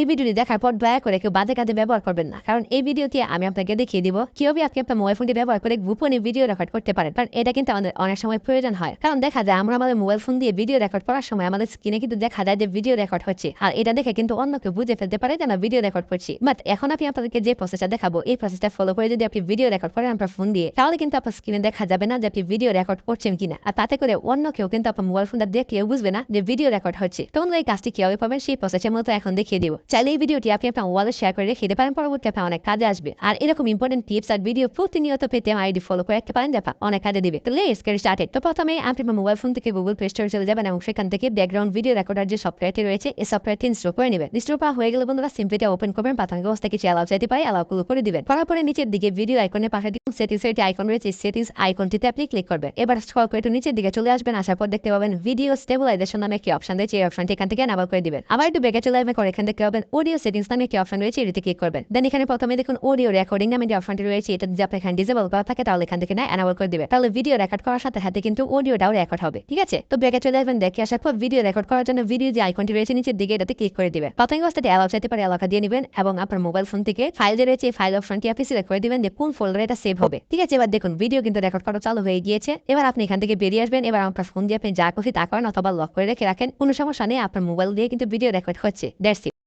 এই ভিডিওটি দেখার পর দয়া করে কেউ বাজে কাজে ব্যবহার করবেন না। কারণ এই ভিডিওটি আমি আপনাকে দেখিয়ে দিব কীভাবে আপনি আপনার মোবাইল ফোনটি ব্যবহার করে গোপনে ভিডিও রেকর্ড করতে পারেন। কারণ এটা কিন্তু আমাদের অনেক সময় প্রয়োজন হয়। কারণ দেখা যায় আমরা আমাদের মোবাইল ফোন দিয়ে ভিডিও রেকর্ড করার সময় আমাদের স্ক্রিনে কিন্তু দেখা যায় যে ভিডিও রেকর্ড হচ্ছে। আর এটা দেখে কিন্তু অন্য কেউ বুঝে ফেলতে পারে যে না ভিডিও রেকর্ড করছি। বাট এখন আমি আপনাদেরকে যে প্রসেসটা দেখাবো, এই প্রসেসটা ফলো করে যদি আপনি ভিডিও রেকর্ড করেন আপনার ফোন দিয়ে, তাহলে কিন্তু আপনার স্ক্রিনে দেখা যাবে না যে আপনি ভিডিও রেকর্ড করছেন কিনা। আর তাতে করে অন্য কেউ কিন্তু আপনার মোবাইল ফোনটা দেখে বুঝবে না যে ভিডিও রেকর্ড হচ্ছে। তখন এই কাজটি কীভাবে পাবেন সেই প্রসেসের মতো এখন দেখিয়ে দিব। চাইলে এই ভিডিওটি আপনি আপনার ওয়ালে শেয়ার করে রেখে দিতে পারেন। পরবর্তী আপনার অনেক কাজে আসবে। আর এরকম ইম্পর্টেন্ট টিপস আর ভিডিও প্রতিনিয়ত পেতে আমার আইডি ফলো করে রাখতে পারেন দেখা অনেক কাজে দিবে। তো লেটস গেট স্টার্টেড তো প্রথমে আপনি আপনার মোবাইল ফোন থেকে গুগল প্লে স্টোরে চলে যাবেন এবং সেখান থেকে ব্যাকগ্রাউন্ড ভিডিও রেকর্ডার যে সফটওয়্যারটি রয়েছে, এই সফটওয়্যারটি ইনস্টল করে নেবেন। ইনস্টল করা হয়ে গেলে বন্ধুরা সিম্পলিটা ওপেন করবেন, প্রাথমিক অবস্থা কিছু অ্যালাউ চাইতে পারে অ্যালাউ করে দিবেন। করার পরে নিচের দিকে ভিডিও আইকনের পাশে দেখুন সেটিংস এর আইকন রয়েছে সেটিংস আইকনটিতে আপনি ক্লিক করবেন। এবার স্ক্রল করে একটু নিচের দিকে চলে আসবেন, আসার পর দেখতে পাবেন ভিডিও স্টেবিলাইজেশন নামে একটি অপশন রয়েছে, এই অপশনটি এখান থেকে এনাবল করে দিবেন। আবার একটু বেগে চলে আসবেন, করে এখান থেকে পাবেন অডিও সেটিংস নামে একটি অপশন রয়েছে, এটিতে ক্লিক করবেন। দেন এখানে প্রথমে দেখুন অডিও রেকর্ডিং নামে যে অপশনটি রয়েছে, এটা যদি আপনি এখানে ডিসেবল করা থাকে, তাহলে এখান থেকে না এনাবল করে দিবেন তাহলে ভিডিও রেকর্ড করার সাথে সাথে কিন্তু অডিওটাও রেকর্ড হবে, ঠিক আছে? তো বেগে চলে আসবেন দেখে আসার পর ভিডিও রেকর্ড করার জন্য ভিডিও যে আইকনটি রয়েছে নিচের দিকে, এটাতে ক্লিক করে দিবেন প্রাথমিক অবস্থাতে অ্যালাউ চাইতে পারে এলাকা দিয়ে নেবেন এবং আপনার মোবাইল ফোন থেকে ফাইল যে রয়েছে ফাইল অপশনটি আপনি সিলেক্ট করে দিবেন, যে কোন ফোল্ডারে এটা সেভ হবে, ঠিক আছে? এবার দেখুন ভিডিও কিন্তু রেকর্ড করা চালু হয়ে গিয়েছে। এবার আপনি এখান থেকে বেরিয়ে আসবেন, এবার আপনার ফোন দিয়ে আপনি যা খুশি তা করেন অথবা লক করে রেখে রাখেন, কোনো সমস্যা নেই, আপনার মোবাইল দিয়ে কিন্তু ভিডিও রেকর্ড হচ্ছে দ্যাটস